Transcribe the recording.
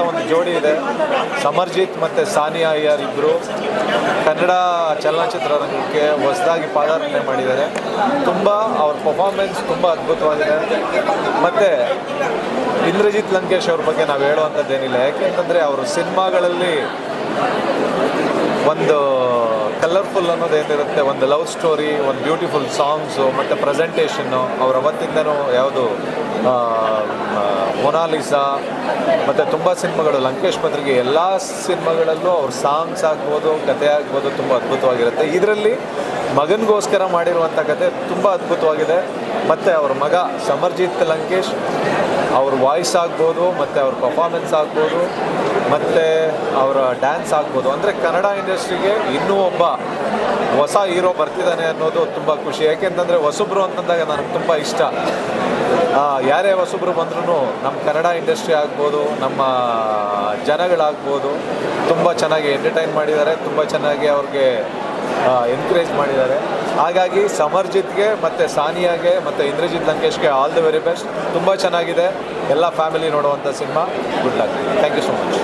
ಒಂದು ಜೋಡಿ ಇದೆ. ಸಮರ್ಜಿತ್ ಮತ್ತು ಸಾನಿಯಾ ಅಯ್ಯರ್ ಇಬ್ಬರು ಕನ್ನಡ ಚಲನಚಿತ್ರರಂಗಕ್ಕೆ ಹೊಸದಾಗಿ ಪಾದಾರ್ಪಣೆ ಮಾಡಿದ್ದಾರೆ. ತುಂಬ ಅವ್ರ ಪರ್ಫಾರ್ಮೆನ್ಸ್ ತುಂಬ ಅದ್ಭುತವಾಗಿದೆ. ಮತ್ತು ಇಂದ್ರಜಿತ್ ಲಂಕೇಶ್ ಅವ್ರ ಬಗ್ಗೆ ನಾವು ಹೇಳುವಂಥದ್ದೇನಿಲ್ಲ. ಯಾಕೆಂತಂದರೆ ಅವರು ಸಿನಿಮಾಗಳಲ್ಲಿ ಒಂದು ಕಲರ್ಫುಲ್ ಅನ್ನೋದು ಏನಿರುತ್ತೆ, ಒಂದು ಲವ್ ಸ್ಟೋರಿ ಒಂದು ಬ್ಯೂಟಿಫುಲ್ ಸಾಂಗ್ಸು ಮತ್ತು ಪ್ರೆಸೆಂಟೇಷನ್ನು ಅವ್ರ ಅವತ್ತಿಂದನೂ ಯಾವುದು ಮೊನಾಲಿಸಾ ಮತ್ತು ತುಂಬ ಸಿನಿಮಾಗಳು. ಲಂಕೇಶ್ ಪತ್ರಿಕೆ ಎಲ್ಲ ಸಿನಿಮಾಗಳಲ್ಲೂ ಅವ್ರ ಸಾಂಗ್ಸ್ ಆಗ್ಬೋದು, ಕತೆ ಆಗ್ಬೋದು ತುಂಬ ಅದ್ಭುತವಾಗಿರುತ್ತೆ. ಇದರಲ್ಲಿ ಮಗನಿಗೋಸ್ಕರ ಮಾಡಿರುವಂಥ ಕತೆ ತುಂಬ ಅದ್ಭುತವಾಗಿದೆ. ಮತ್ತು ಅವ್ರ ಮಗ ಸಮರ್ಜಿತ್ ಲಂಕೇಶ್, ಅವ್ರ ವಾಯ್ಸ್ ಆಗ್ಬೋದು, ಮತ್ತು ಅವ್ರ ಪರ್ಫಾರ್ಮೆನ್ಸ್ ಆಗ್ಬೋದು, ಮತ್ತು ಅವರ ಡ್ಯಾನ್ಸ್ ಆಗ್ಬೋದು. ಅಂದರೆ ಕನ್ನಡ ಇಂಡಸ್ಟ್ರಿಗೆ ಇನ್ನೂ ಒಬ್ಬ ಹೊಸ ಹೀರೋ ಬರ್ತಿದ್ದಾನೆ ಅನ್ನೋದು ತುಂಬ ಖುಷಿ. ಯಾಕೆಂತಂದರೆ ಹೊಸಬ್ರು ಅಂತಂದಾಗ ನನಗೆ ತುಂಬ ಇಷ್ಟ. ಯಾರೇ ಹೊಸಬ್ರು ಬಂದ್ರೂ ನಮ್ಮ ಕನ್ನಡ ಇಂಡಸ್ಟ್ರಿ ಆಗ್ಬೋದು, ನಮ್ಮ ಜನಗಳಾಗ್ಬೋದು, ತುಂಬ ಚೆನ್ನಾಗಿ ಎಂಟರ್ಟೈನ್ ಮಾಡಿದ್ದಾರೆ, ತುಂಬ ಚೆನ್ನಾಗಿ ಅವ್ರಿಗೆ ಎನ್ಕರೇಜ್ ಮಾಡಿದ್ದಾರೆ. ಹಾಗಾಗಿ ಸಮರ್ಜಿತ್ಗೆ ಮತ್ತು ಸಾನಿಯಾಗೆ ಮತ್ತು ಇಂದ್ರಜಿತ್ ಲಂಕೇಶ್ಗೆ ಆಲ್ ದಿ ವೆರಿ ಬೆಸ್ಟ್ ತುಂಬ ಚೆನ್ನಾಗಿದೆ. ಎಲ್ಲ ಫ್ಯಾಮಿಲಿ ನೋಡುವಂಥ cinema good luck thank you so much